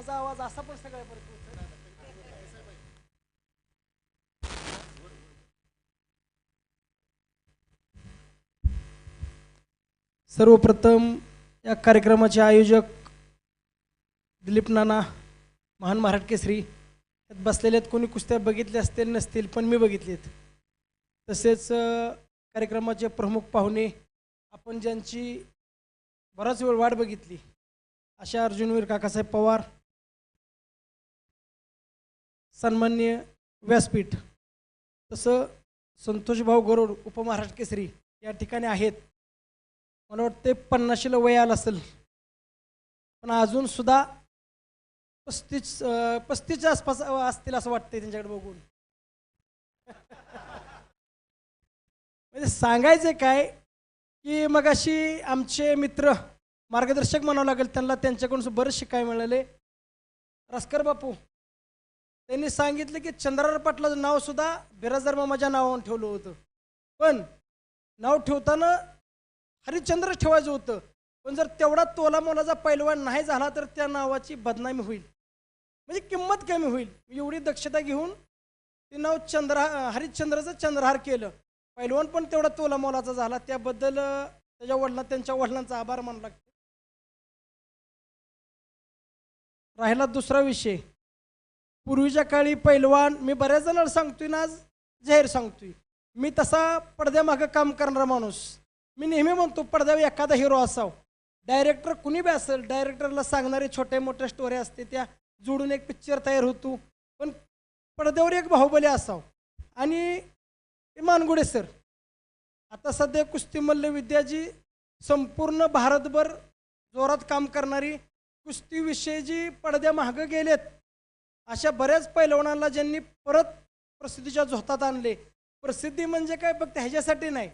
माझा आवाज असा पण सगळ्यापर्यंत पोहोचेल. सर्वप्रथम या कार्यक्रमाचे आयोजक दिलीप नाना महान महाराज केसरी यात बसलेल्यात कोणी कुस्त्या बघितल्या असतील नसतील पण मी बघितलेत तसेच कार्यक्रमाचे प्रमुख पाहुणे आपण ज्यांची बराच वेळ वाट बघितली अशा अर्जुनवीर काकासाहेब पवार सन्मान्य व्यासपीठ तसं संतोषभाऊ गरुड उपमहाराष्ट्र केसरी या ठिकाणी आहेत. मला वाटते पन्नाशीला वय आलं असेल. पण अजूनसुद्धा पस्तीस पस्तीसच्या आसपास असतील असं वाटतंय त्यांच्याकडे बघून. म्हणजे सांगायचं काय की मग अशी आमचे मित्र मार्गदर्शक म्हणावं लागेल त्यांना त्यांच्याकडून बरंच शिकाय मिळाले. रस्कर बापू त्यांनी सांगितलं की चंद्रार पाटलाचं नाव सुद्धा बिराजदार मामाच्या नावावर ठेवलं होतं. पण नाव ठेवताना हरिश्चंद्र ठेवायचं होतं. पण जर तेवढा तोला मोलाचा पैलवान नाही झाला तर त्या नावाची बदनामी होईल. म्हणजे किंमत कमी होईल. एवढी दक्षता घेऊन ते नाव चंद्रहा हरिश्चंद्रचं चंद्रहार केलं. पैलवान पण तेवढा तोला मोलाचा झाला. त्याबद्दल त्याच्या वडिला त्यांच्या वडिलांचा आभार मानला लागतो. राहिला दुसरा विषय. पूर्वीच्या काळी पैलवान मी बऱ्याच जणांना सांगतोय ना आज जाहीर सांगतोय. मी तसा पडद्यामागं काम करणारा माणूस. मी नेहमी म्हणतो पडद्यावर एखादा हिरो असावं. डायरेक्टर कुणी बी असेल डायरेक्टरला सांगणारे छोट्या मोठ्या स्टोरी असते त्या जोडून एक पिक्चर तयार होतो. पण पडद्यावर एक बाहुबली असावं. आणि ते मानगुडे सर आता सध्या कुस्ती मल्लविद्या जी संपूर्ण भारतभर जोरात काम करणारी कुस्तीविषयी जी पडद्या मागं गेलेत अशा बऱ्याच पैलवानांना ज्यांनी परत प्रसिद्धीच्या झोतात आणले. प्रसिद्धी म्हणजे काय? फक्त ह्याच्यासाठी नाही.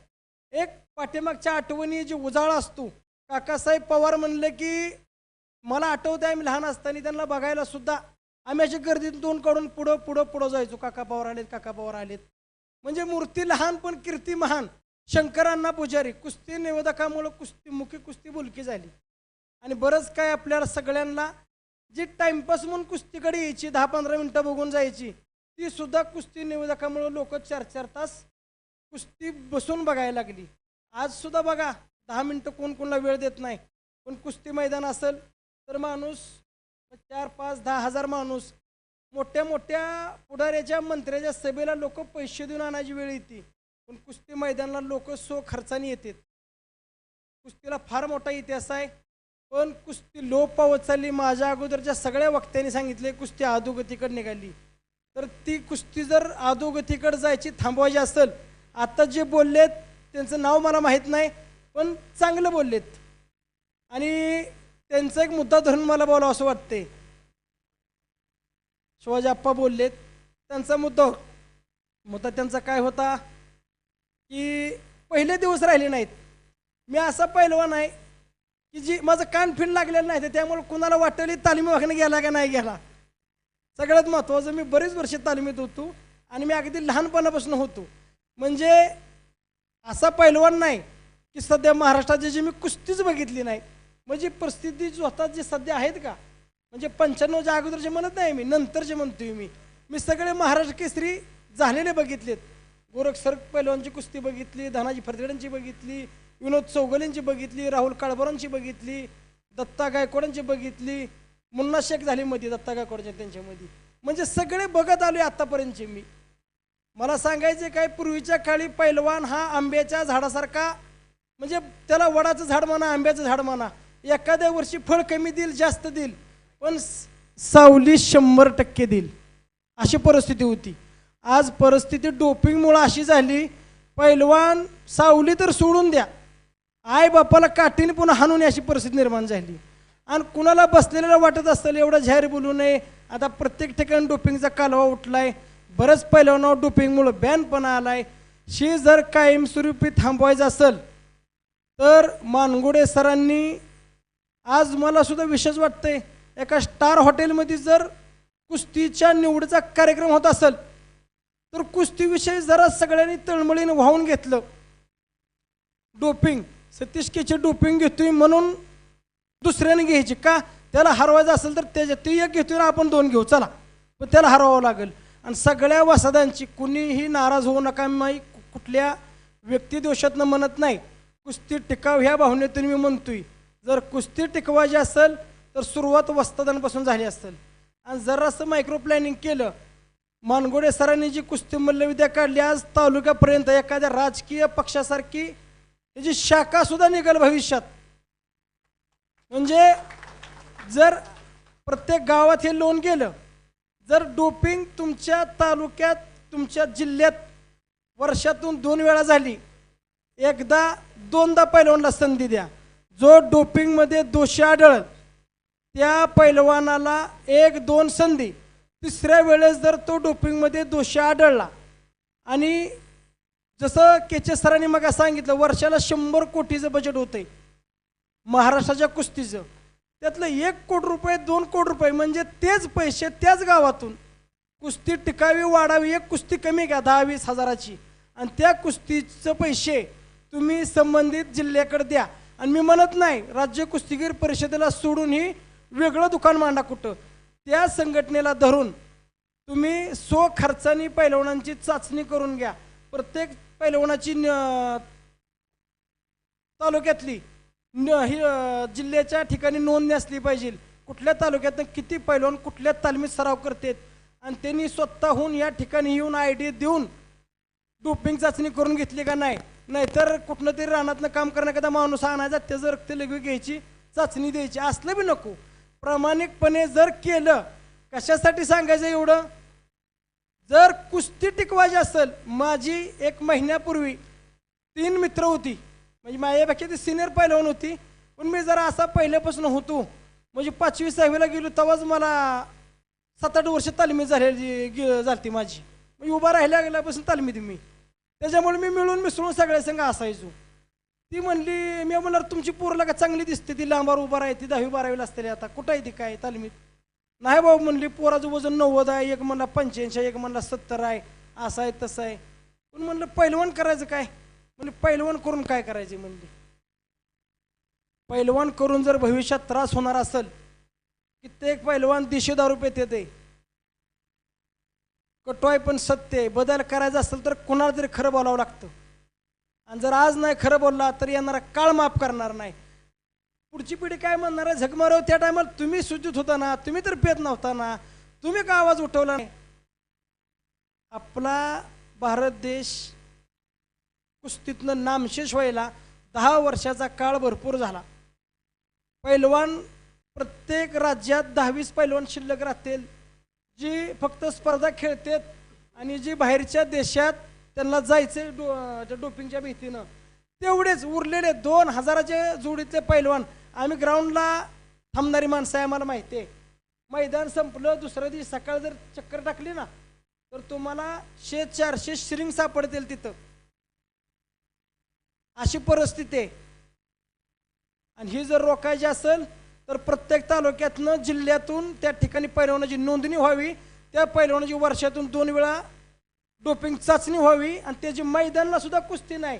एक पाठीमागच्या आठवणी जी उजाळा असतो. काकासाहेब पवार म्हणले की मला आठवते आम्ही लहान असताना त्यांना बघायला सुद्धा आम्ही अशी गर्दीतून दोन काढून पुढं पुढं पुढं जायचो. काका पवार आलेत काका पवार आलेत. म्हणजे मूर्ती लहान पण कीर्ती महान. शंकरांना पुजारी. कुस्ती निवेदकामुळं कुस्ती मुखी कुस्ती बोलकी झाली. आणि बरंच काय आपल्याला सगळ्यांना जी टाइमपास म्हणून कुस्तीकडे यायची दहा पंधरा मिनटं बघून जायची ती सुद्धा कुस्ती निवेदकामुळे लोक चार चार तास कुस्ती बसून बघायला लागली. आज सुद्धा बघा दहा मिनटं कोण कोणाला वेळ देत नाही. पण कुस्ती मैदान असेल तर माणूस चार पाच दहा हजार माणूस मोठ्या मोठ्या पुढाऱ्याच्या मंत्र्याच्या सभेला लोक पैसे देऊन आणायची वेळ येते. पण कुस्ती मैदानाला लोक सो खर्चाने येतात. कुस्तीला फार मोठा इतिहास आहे. पण कुस्ती लोप पावत चालली. माझ्या अगोदरच्या सगळ्या वक्त्यांनी सांगितले कुस्ती अधोगतीकडे निघाली. तर ती कुस्ती जर अधोगतीकडे जायची थांबवायची असेल आता जे बोललेत त्यांचं नाव मला माहीत नाही पण चांगलं बोललेत. आणि त्यांचा एक मुद्दा धरून मला बोलावं असं वाटते शिवाजी आप्पा बोललेत त्यांचा मुद्दा हो-, मुद्दा त्यांचा काय होता की पहिले दिवस राहिले नाहीत. मी असा पैलवान आहे की जी माझं कान फिन लागलेलं नाही तर त्यामुळे कुणाला वाटली तालमी वागणं गेला का नाही गेला? सगळ्यात महत्त्वाचं मी बरीच वर्ष तालमीत होतो आणि मी अगदी लहानपणापासून होतो. म्हणजे असा पैलवान नाही की सध्या महाराष्ट्रात जी मी कुस्तीच बघितली नाही. म्हणजे परिस्थिती स्वतः जे सध्या आहेत का? म्हणजे पंच्याण्णवच्या अगोदरचे म्हणत नाही मी नंतरचे म्हणतोय मी. मी सगळे महाराष्ट्र केसरी झालेले बघितलेत. गोरख सर पैलवानची कुस्ती बघितली धनाजी फरदेडांची बघितली विनोद चौगलेंची बघितली राहुल काळबरांची बघितली दत्ता गायकवाडांची बघितली मुन्ना शेख झाली मध्ये दत्ता गायकवाडच्या त्यांच्यामध्ये म्हणजे सगळे बघत आलोय आत्तापर्यंतचे मी. मला सांगायचे काय पूर्वीच्या काळी पैलवान हा आंब्याच्या झाडासारखा म्हणजे त्याला वडाचं झाड म्हणा आंब्याचं झाड म्हणा एखाद्या वर्षी फळ कमी देईल जास्त देईल पण सावली शंभर टक्के देईल. अशी परिस्थिती होती. आज परिस्थिती डोपिंगमुळं अशी झाली पैलवान सावली तर सोडून द्या आई बापाला काठीने पुन्हा हाणून अशी परिस्थिती निर्माण झाली. आणि कुणाला बसलेल्याला वाटत असेल एवढं जाहीर बोलू नये. आता प्रत्येक ठिकाणी डोपिंगचा कालवा उठलाय. बरंच पैलवानावर डोपिंगमुळं बॅन पण आलाय. शी जर कायमस्वरूपी थांबवायचं असेल तर मानगुडे सरांनी आज मला सुद्धा विशेष वाटतंय एका स्टार हॉटेलमध्ये जर कुस्तीच्या निवडीचा कार्यक्रम होत असेल तर कुस्तीविषयी जरा सगळ्यांनी तळमळीनं वाहून घेतलं. डोपिंग सतीश केचे डोपिंग घेतोय म्हणून दुसऱ्याने घ्यायची. का? त्याला हरवायचं असेल तर त्याच्या ती एक घेतो ना आपण दोन घेऊ. चला. पण त्याला हरवावं लागेल. आणि सगळ्या वसादांची कुणीही नाराज होऊ नका मी कुठल्या व्यक्तिदोषातनं म्हणत नाही. कुस्ती टिकाव ह्या भावनेतून मी म्हणतोय. जर कुस्ती टिकवायची असेल तर सुरुवात वस्तादांपासून झाली असेल. आणि जरासं मायक्रो प्लॅनिंग केलं. मानगोडे सरांनी जी कुस्ती मल्लविद्या काढली आज तालुक्यापर्यंत एखाद्या राजकीय पक्षासारखी त्याची शाखा सुद्धा निघेल भविष्यात. म्हणजे जर प्रत्येक गावात हे लोन गेलं जर डोपिंग तुमच्या तालुक्यात तुमच्या जिल्ह्यात वर्षातून दोन वेळा झाली एकदा दोनदा पैलवानला संधी द्या. जो डोपिंगमध्ये दोषी आढळत त्या पैलवानाला एक दोन संधी. तिसऱ्या वेळेस जर तो डोपिंगमध्ये दोषी आढळला आणि जसं केचे सरांनी मग सांगितलं वर्षाला शंभर कोटीचं बजेट होतंय. महाराष्ट्राच्या कुस्तीचं. त्यातलं एक कोटी रुपये दोन कोटी रुपये म्हणजे तेच पैसे त्याच गावातून. कुस्ती टिकावी वाढावी एक कुस्ती कमी घ्या दहा वीस हजाराची. आणि त्या कुस्तीचं पैसे तुम्ही संबंधित जिल्ह्याकडे द्या. आणि मी म्हणत नाही राज्य कुस्तीगीर परिषदेला सोडून ही वेगळं दुकान मांडा कुठं. त्या संघटनेला धरून तुम्ही सो खर्चानी पैलवानांची चाचणी करून घ्या. प्रत्येक पैलवानाची न- तालुक्यातली न ही जिल्ह्याच्या ठिकाणी नोंदणी असली पाहिजे. कुठल्या तालुक्यातनं किती पैलवान कुठल्या तालमीत सराव करतात? आणि त्यांनी स्वतःहून या ठिकाणी येऊन आय डी देऊन डोपिंग चाचणी करून घेतली का नाही? नाहीतर कुठनं तरी रानातनं काम करण्याकरता माणूस आणायचा त्याचं रक्त लगवी घ्यायची चाचणी द्यायची. असलं बी नको. प्रामाणिकपणे जर केलं कशासाठी सांगायचं एवढं? जर कुस्ती टिकवायची असेल माझी एक महिन्यापूर्वी तीन मित्र होती. म्हणजे माझ्यापेक्षा ती सिनियर पहिलवान होती. पण मी जरा असा पहिल्यापासून होतो. म्हणजे पाचवी सहावीला गेलो तेव्हाच मला सात आठ वर्ष तालमी झालेली गे- झालती माझी. म्हणजे उभा राहिल्या गेल्यापासून तालमीत मी. त्याच्यामुळे मी मिळून मिसळून सगळ्या संघ असायचो. ती म्हणली मी म्हणणार तुमची पोरला का चांगली दिसते. ती लांबार उभा राहते दहावी बारावीला असते आता. कुठं आहे ती काय तालमीत? नाही बाबा म्हणली पोराचं वजन नव्वद आहे एक म्हणला पंच्याऐंशी आहे, एक म्हणला सत्तर आहे असं आहे तसं आहे. पण म्हणलं पैलवान करायचं काय? म्हणजे पैलवान करून काय करायचे म्हणली? पैलवान करून जर भविष्यात त्रास होणार असेल कित्येक पैलवान दिशे दारू पेत येते कटवाय पण सत्य आहे. बदल करायचा असेल तर कुणाला तरी खरं बोलावं लागतं. आणि जर आज नाही खरं बोलला तर येणारा काळ माफ करणार नाही. पुढची पिढी काय म्हणणार आहे? झगमारव त्या टायमाला तुम्ही सुजित होता ना तुम्ही तर पेत नव्हता ना तुम्ही का आवाज उठवला नाही? आपला भारत देश कुस्तीतनं नामशेष व्हायला दहा वर्षाचा काळ भरपूर झाला. पैलवान प्रत्येक राज्यात दहावीस पैलवान शिल्लक राहतील. जी फक्त स्पर्धा खेळतात आणि जी बाहेरच्या देशात त्यांना जायचं डो डोपिंगच्या भीतीनं. तेवढेच उरलेले दोन हजाराचे जोडीतले पैलवान. आम्ही ग्राउंडला थांबणारी माणसं आहे आम्हाला माहिती आहे. मैदान संपलं दुसऱ्या दिवशी सकाळ जर चक्कर टाकली ना तर तुम्हाला शे चारशे श्रिंग सापडतील तिथं. अशी परिस्थिती आहे. आणि ही जर रोखायची असेल तर प्रत्येक तालुक्यातनं जिल्ह्यातून त्या ठिकाणी पैलवानाची नोंदणी व्हावी. त्या पैलवानाची वर्षातून दोन वेळा डोपिंग चाचणी व्हावी. आणि त्याची मैदानला सुद्धा कुस्ती नाही.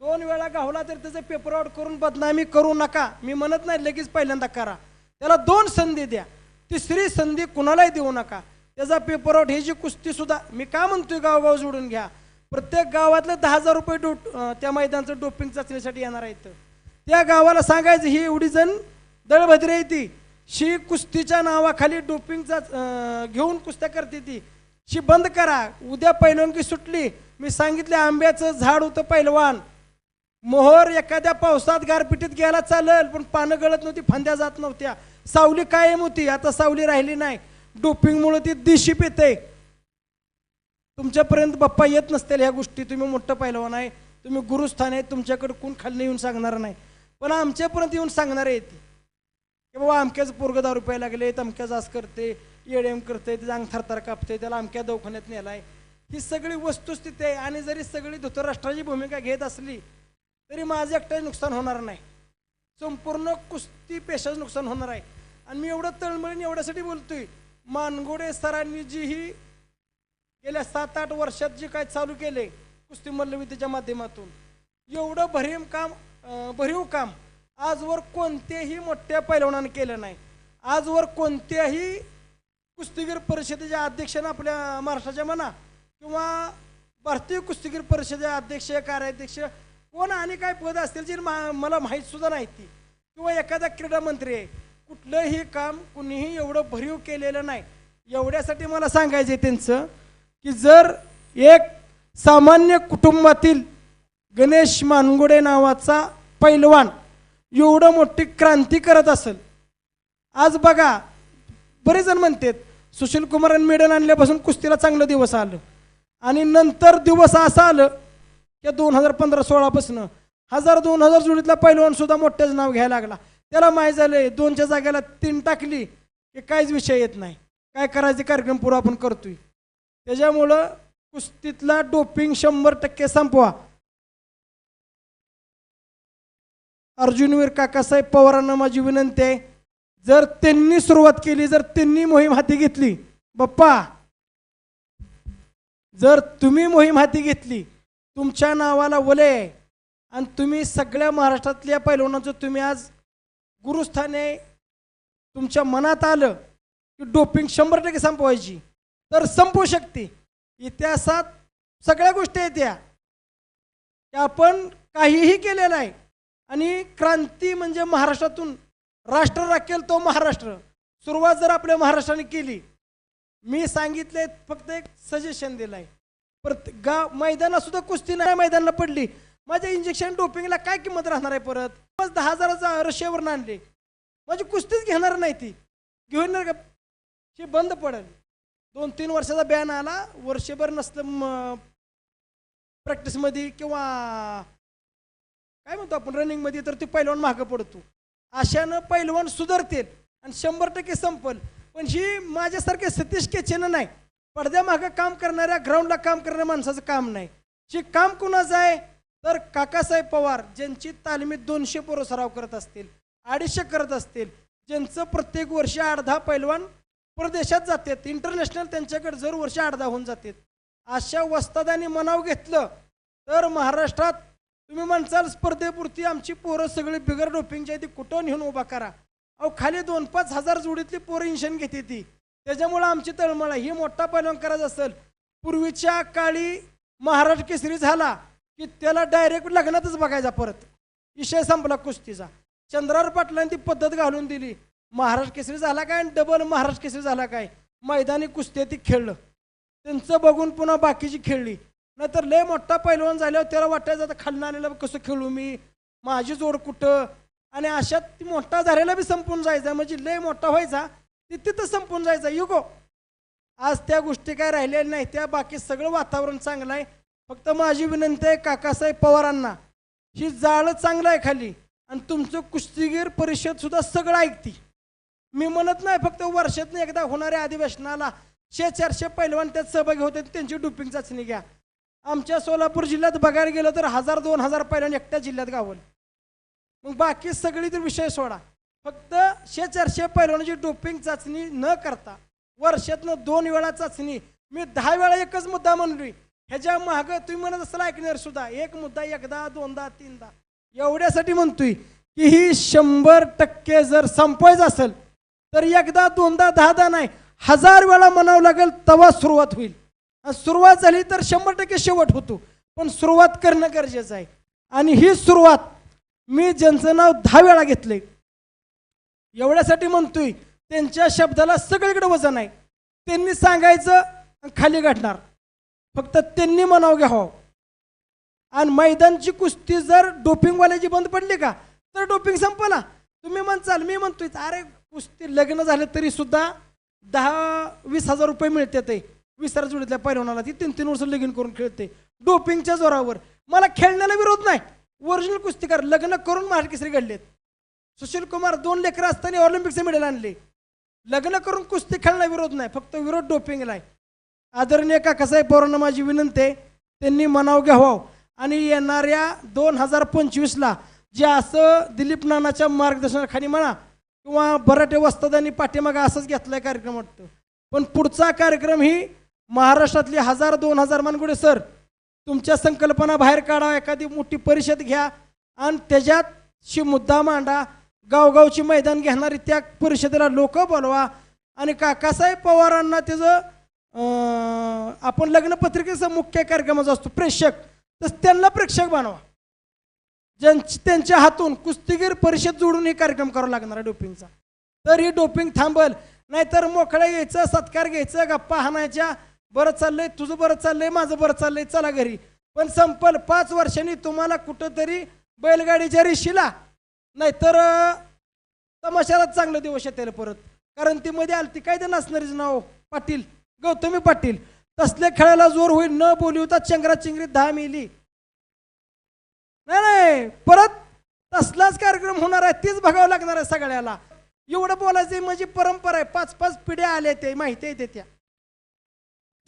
दोन वेळा गावला तर त्याचं पेपर आउट करून बदनामी करू नका. मी म्हणत नाही लगेच पहिल्यांदा करा. त्याला दोन संधी द्या. तिसरी संधी कुणालाही देऊ नका. त्याचा पेपर आउट ही जी कुस्ती सुद्धा मी का म्हणतोय गावगाव जोडून घ्या. प्रत्येक गावातले दहा हजार रुपये डो त्या मैदानचं डोपिंग चाचणीसाठी येणार आहेत. त्या गावाला सांगायचं ही एवढी जण दळभद्रे आहे ती. शी कुस्तीच्या नावाखाली डोपिंगचा घेऊन कुस्त्या करते ती. शी बंद करा. उद्या पैलवानकी सुटली. मी सांगितले आंब्याचं झाड होतं पैलवान. मोहर एखाद्या पावसात गारपिटीत गेला चालेल पण पानं गळत नव्हती फांद्या जात नव्हत्या. सावली कायम होती आता सावली राहिली नाही. डोपिंगमुळे ती दिशी पेते. तुमच्यापर्यंत बाप्पा येत नसतील ह्या गोष्टी तुम्ही मोठं पैलवान आहे तुम्ही गुरुस्थान आहे तुमच्याकडे कोण खाली येऊन सांगणार नाही. पण आमच्यापर्यंत येऊन सांगणार आहे ती की बाबा अमक्याच पोरग दारू रुपये लागले अमक्याच आज करते एम करते त्याचा अंग थरथर कापते त्याला अमक्या दवाखान्यात नेलाय. ही सगळी वस्तुस्थिती आहे आणि जरी सगळी धृतराष्ट्राची भूमिका घेत असली तरी माझं एकट्याचं नुकसान होणार नाही. संपूर्ण कुस्ती पेशाचं नुकसान होणार आहे. आणि मी एवढं तळमळीने एवढ्यासाठी बोलतोय मानगोडे सरांनी जी ही गेल्या सात आठ वर्षात जे काय चालू केले कुस्ती मल्लविद्येच्या माध्यमातून. एवढं भरीव काम भरीव काम आजवर कोणत्याही मोठ्या पैलवानानं केलं नाही. आजवर कोणत्याही कुस्तीगीर परिषदेच्या अध्यक्षानं आपल्या महाराष्ट्राच्या म्हणा किंवा भारतीय कुस्तीगीर परिषदेच्या अध्यक्ष कार्याध्यक्ष कोण आणि काय पद असतील जी मा- मला माहीत सुद्धा नाही ती. किंवा एखादा क्रीडा मंत्री आहे कुठलंही काम कुणीही एवढं भरीव केलेलं नाही. एवढ्यासाठी मला सांगायचं आहे त्यांचं की जर एक सामान्य कुटुंबातील गणेश मानगुडे नावाचा पैलवान एवढं मोठी क्रांती करत असेल आज बघा बरेच जण म्हणतात सुशील कुमारांनी मेडल आणल्यापासून कुस्तीला चांगलं दिवस आलं. आणि नंतर दिवस असा आलं त्या दोन हजार पंधरा सोळापासून हजार दोन हजार जोडीतला पैलवान सुद्धा मोठ्याच नाव घ्यायला लागला. त्याला माहीत झालंय दोनच्या जागेला तीन टाकली की काहीच विषय येत नाही. काय करायचे कार्यक्रम पुरा आपण करतोय. त्याच्यामुळं कुस्तीतला डोपिंग शंभर टक्के संपवा. अर्जुनवीर काकासाहेब पवारांना माझी विनंती आहे जर त्यांनी सुरुवात केली जर त्यांनी मोहीम हाती घेतली बाप्पा जर तुम्ही मोहीम हाती घेतली तुमच्या नावाला वले आहे आणि तुम्ही सगळ्या महाराष्ट्रातल्या पैलवानांचं तुम्ही आज गुरुस्थाने तुमच्या मनात आलं की डोपिंग शंभर टक्के संपवायची. तर संपू शकते. इतिहासात सगळ्या गोष्टी आहेत त्या आपण काहीही केलेलं आहे. आणि क्रांती म्हणजे महाराष्ट्रातून राष्ट्र राखेल तो महाराष्ट्र. सुरुवात जर आपल्या महाराष्ट्राने केली. मी सांगितले फक्त एक सजेशन दिलं आहे परत गाव मैदानात सुद्धा कुस्ती नाही मैदानाला पडली. माझ्या इंजेक्शन डोपिंगला काय किंमत राहणार आहे परत? मग दहा हजाराचा रशियावरून आणले. माझी कुस्तीच घेणार नाही ती. घेऊन का? हे बंद पडेल. दोन तीन वर्षाचा बॅन आला. वर्षभर नसलं प्रॅक्टिसमध्ये किंवा काय म्हणतो आपण रनिंगमध्ये तर ते पैलवान मागं पडतो. अशानं पैलवान सुधारतील आणि शंभर टक्के संपल. पण ही माझ्यासारखे सतीश केचेनं नाही. पडद्यामागं काम करणाऱ्या ग्राउंडला काम करणाऱ्या माणसाचं काम नाही. जे काम कुणाचं आहे? तर काकासाहेब पवार ज्यांची तालमीत दोनशे पोरं सराव करत असतील अडीचशे करत असतील ज्यांचं प्रत्येक वर्षी अर्धा पैलवान परदेशात जातात इंटरनॅशनल त्यांच्याकडे जर वर्ष अर्धा होऊन जातात. अशा वस्तादांनी मनाव घेतलं तर महाराष्ट्रात तुम्ही म्हणसाल स्पर्धेपुरती आमची पोरं सगळी बिगर डोपिंगची आहे ती कुठं नेऊन उभा करा? अहो खाली दोन पाच हजार जोडीतली पोरं इंशन घेते ती. त्याच्यामुळं आमची तळमळ आहे. ही मोठा परिणाम करायचा असेल पूर्वीच्या काळी महाराष्ट्र केसरी झाला की त्याला डायरेक्ट लग्नातच बघायचा परत. विषय संपला कुस्तीचा. चंद्रावर पाटलांनी ती पद्धत घालून दिली. महाराष्ट्र केसरी झाला काय आणि डबल महाराष्ट्र केसरी झाला काय? मैदानी कुस्ती ती खेळलं. त्यांचं बघून पुन्हा बाकीची खेळली. नाहीतर लय मोठा पैलवान झाल्यावर त्याला वाटायचं आता खालनं आलेलं कसं खेळू मी? माझी जोड कुठं? आणि अशात ती मोठा झालेला बी संपून जायचा. म्हणजे लय मोठा व्हायचा. ते तिथं संपून जायचं. युगो आज त्या गोष्टी काय राहिलेल्या नाही त्या बाकी सगळं वातावरण चांगलं आहे. फक्त माझी विनंती आहे काकासाहेब पवारांना ही जाळं चांगलं आहे खाली. आणि तुमचं कुस्तीगीर परिषद सुद्धा सगळं ऐकती. मी म्हणत नाही फक्त वर्षातून एकदा होणाऱ्या अधिवेशनाला शे चारशे पैलवान त्यात सहभागी होते त्यांची डुपिंग चाचणी घ्या. आमच्या सोलापूर जिल्ह्यात बघायला गेलं तर हजार दोन हजार पैलवान एकट्या जिल्ह्यात गावल. मग बाकी सगळी तर विषय सोडा. फक्त शे चारशे पैलवानाची डोपिंग चाचणी न करता वर्षातनं दोन वेळा चाचणी. मी दहा वेळा एकच मुद्दा म्हणली ह्याच्या मागं तुम्ही म्हणत असाल ऐकणार सुद्धा एक मुद्दा एकदा दोनदा तीनदा. एवढ्यासाठी म्हणतोय की ही शंभर टक्के जर संपवायचं असेल तर एकदा दोनदा दहादा नाही हजार वेळा म्हणावं लागेल तेव्हा सुरुवात होईल. सुरुवात झाली तर शंभर टक्के शेवट होतो. पण सुरुवात करणं गरजेचं आहे. आणि ही सुरुवात मी ज्यांचं नाव दहा वेळा घेतलंय एवढ्यासाठी म्हणतोय त्यांच्या शब्दाला सगळीकडे वजन आहे. त्यांनी सांगायचं आणि खाली गाठणार. फक्त त्यांनी म्हणावं घ्यावं. आणि मैदानची कुस्ती जर डोपिंगवाल्याची बंद पडली का तर डोपिंग संपला. तुम्ही म्हणचाल मी म्हणतोय अरे कुस्ती लग्न झालं तरी सुद्धा दहा वीस हजार रुपये मिळते ते. वीस हजार जुडीतल्या पैलवानाला ती तीन तीन वर्ष लगीन करून खेळते. डोपिंगच्या जोरावर. मला खेळण्याला विरोध नाही. ओरिजिनल कुस्तीकार लग्न करून महाराष्ट्र केसरी घडलेत. सुशील कुमार दोन लेकरं असताना ऑलिम्पिकचे मेडल आणले. लग्न करून कुस्ती खेळण्याला विरोध नाही फक्त विरोध डोपिंगला आहे. आदरणीय काकासाहेब पोरांना माझी विनंती आहे त्यांनी मनाव घ्यावं. आणि येणाऱ्या दोन हजार पंचवीसला जे असं दिलीप नानाच्या मार्गदर्शनाखाली म्हणा किंवा बराटे वस्तादांनी पाठीमागं असंच घेतलाय कार्यक्रम वाटतं. पण पुढचा कार्यक्रम ही महाराष्ट्रातली हजार दोन हजार मानगुडे सर तुमच्या संकल्पना बाहेर काढा एखादी मोठी परिषद घ्या आणि त्याच्यात शी मुद्दा मांडा. गावगावची मैदान घेणारी त्या परिषदेला लोक बोलवा. आणि काकासाहेब पवारांना त्याचं आपण लग्नपत्रिकेचा मुख्य कार्यक्रमाचा असतो प्रेक्षक. तर त्यांना प्रेक्षक बनवा. ज्यांची त्यांच्या हातून कुस्तीगीर परिषद जोडून हे कार्यक्रम करावा लागणार आहे डोपिंगचा. तर ही डोपिंग थांबल. नाहीतर मोकळा यायचं सत्कार घ्यायचं गप्पा हाणायच्या. बरं चाललंय तुझं बरं चाललंय माझं बरं चाललंय चला घरी. पण संपल पाच वर्षांनी तुम्हाला कुठंतरी बैलगाडीच्या रेशीला नाहीतर तमाशालाच चांगलं दिवस येतील परत. कारण ती मध्ये आलती. काय ते नसणारीच नाव? पाटील. गौतमी पाटील. तसल्या खेळाला जोर होईल. न बोलवता चंगरा चिंगरीत दहा मिली नाही नाही. परत तसलाच कार्यक्रम होणार आहे. तीच बघावं लागणार आहे सगळ्याला. एवढं बोलायचं म्हणजे परंपरा आहे. पाच पाच पिढ्या आल्या ते माहिती आहे ते त्या.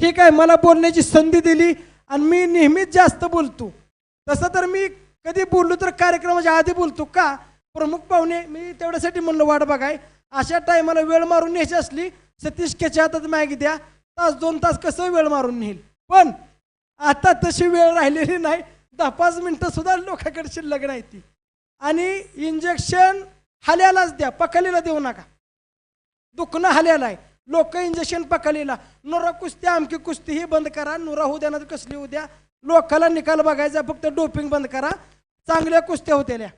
ठीक आहे. मला बोलण्याची संधी दिली आणि मी नेहमीच जास्त बोलतो. तसं तर मी कधी बोललो तर कार्यक्रमाच्या आधी बोलतो का? प्रमुख पाहुणे मी तेवढ्यासाठी म्हणलं वाट बघाय अशा टायमाला वेळ मारून न्यायची असली सतीश केच्या हातात मॅगी द्या. तास दोन तास कसं वेळ मारून नेईल? पण आता तशी वेळ राहिलेली नाही. दहा पाच मिनटं सुद्धा लोकांकडे शिल्लक नाही ती. आणि इंजेक्शन हाल्यालाच द्या पकलीला देऊ नका. दुखणं हाल्याला आहे. लोक इंजेक्शन पकलीला नुरा कुस्ती आमकी कुस्ती ही बंद करा. नुरा होऊ द्या ना कसली होऊ द्या. लोकाला निकाल बघायचा फक्त डोपिंग बंद करा. चांगल्या कुस्त्या होत्या